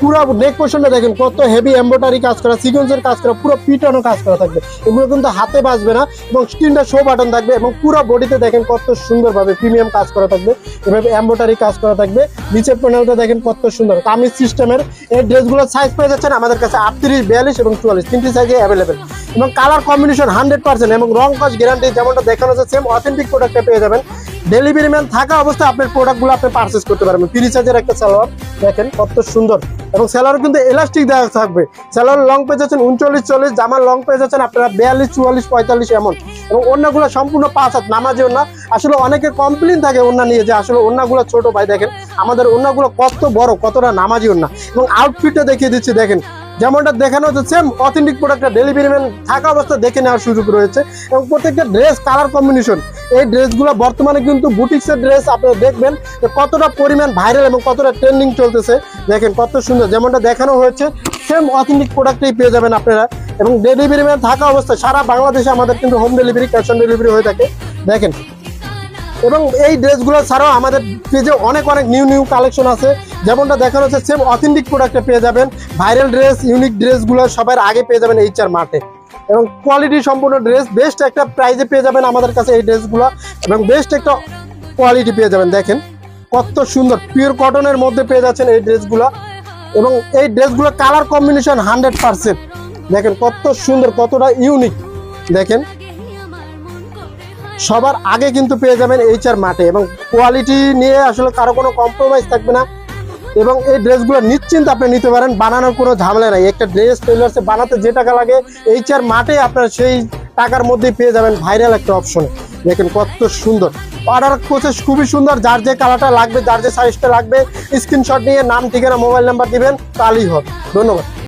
পুরো নেক পোর্শনটা দেখেন, কত হেভি এমব্রয়ডারি কাজ করা সিকোয়েন্সের কাজ করা, পুরো পিটানো কাজ করা থাকবে। এগুলো কিন্তু হাতে বাজবে না এবং স্ক্রিনটা শো বাটন থাকবে এবং পুরো বডিতে দেখেন কত সুন্দরভাবে প্রিমিয়াম কাজ করা থাকবে, এভাবে এম্ব্রয়ডারি কাজ করা থাকবে। নিচের প্যানেলটা দেখেন কত সুন্দর। কামিজ সিস্টেমের এই ড্রেসগুলোর সাইজ পেয়ে যাচ্ছেন আমাদের কাছে আটত্রিশ, বিয়াল্লিশ এবং চুয়াল্লিশ, তিনটি সাইজে অ্যাভেলেবেল এবং কালার কম্বিনেশন হান্ড্রেড পার্সেন্ট এবং রং কাজ গ্যারান্টি যেমনটা দেখানো যাচ্ছে সেম অথেন্টিক প্রোডাক্টটা পেয়ে যাবেন। ডেলিভারি ম্যান থাকা অবস্থায় আপনার প্রোডাক্টগুলো আপনি পারচেস করতে পারবেন। ফ্রি সাইজের একটা সালোয়ার দেখেন কত সুন্দর। এবং স্যালোয়ার কিন্তু এলাস্টিক দেওয়া থাকবে। স্যালোয়ার লং পেয়ে যাচ্ছেন উনচল্লিশ, চল্লিশ, জামার লং পেয়ে যাচ্ছেন আপনারা বিয়াল্লিশ, চুয়াল্লিশ, পঁয়তাল্লিশ এমন। এবং অন্যগুলো সম্পূর্ণ পাঁচ হাত নামাজি ওনা আসলে অনেকে কমপ্লেন থাকে ওনা নিয়ে যে আসলে অন্যগুলো ছোট, ভাই দেখেন, আমাদের অন্যগুলো কত বড়, কতটা নামাজি ওনা এবং আউটফিটটা দেখিয়ে দিচ্ছি, দেখেন যেমনটা দেখানো হচ্ছে সেম অথেন্টিক প্রোডাক্টটা ডেলিভারি ম্যান থাকা অবস্থায় দেখে নেওয়ার সুযোগ রয়েছে। এবং প্রত্যেকটা ড্রেস কালার কম্বিনেশন এই ড্রেসগুলো বর্তমানে কিন্তু বুটিক্সের ড্রেস আপনারা দেখবেন যে কতটা পরিমাণ ভাইরাল এবং কতটা ট্রেন্ডিং চলতেছে। দেখেন কত সুন্দর, যেমনটা দেখানো হয়েছে সেম অথেন্টিক প্রোডাক্টই পেয়ে যাবেন আপনারা। এবং ডেলিভারি ম্যান থাকা অবস্থায় সারা বাংলাদেশে আমাদের কিন্তু home delivery cash on delivery হয়ে থাকে। দেখেন, এবং এই ড্রেসগুলো ছাড়াও আমাদের পেজে অনেক অনেক নিউ নিউ কালেকশন আছে। যেমনটা দেখানো হচ্ছে সেম অথেন্টিক প্রোডাক্টে পেয়ে যাবেন। ভাইরাল ড্রেস ইউনিক ড্রেসগুলো সবার আগে পেয়ে যাবেন এইচআর মার্টে এবং কোয়ালিটি সম্পূর্ণ ড্রেস বেস্ট একটা প্রাইজে পেয়ে যাবেন আমাদের কাছে এই ড্রেসগুলো এবং বেস্ট একটা কোয়ালিটি পেয়ে যাবেন, দেখেন। কত সুন্দর পিওর কটনের মধ্যে পেয়ে যাচ্ছেন এই ড্রেসগুলো এবং এই ড্রেসগুলো কালার কম্বিনেশন হান্ড্রেড পার্সেন্ট দেখেন কত সুন্দর, কতটা ইউনিক দেখেন। সবার আগে কিন্তু পেয়ে যাবেন এইচআর মাঠে এবং কোয়ালিটি নিয়ে আসলে কারও কোনো কম্প্রোমাইজ থাকবে না। এবং এই ড্রেসগুলো নিশ্চিন্ত আপনি নিতে পারেন, বানানোর কোনো ঝামেলা নাই। একটা ড্রেস টেলার্সে বানাতে যে টাকা লাগে এইচআর মাঠে আপনার সেই টাকার মধ্যেই পেয়ে যাবেন ভাইরাল একটা অপশন দেখেন কত সুন্দর। অর্ডার প্রসেস খুবই সুন্দর, যার যে কালারটা লাগবে, যার যে সাইজটা লাগবে স্ক্রিনশট নিয়ে নাম, ঠিকানা মোবাইল নাম্বার দিবেন, তাহলেই হবে। ধন্যবাদ।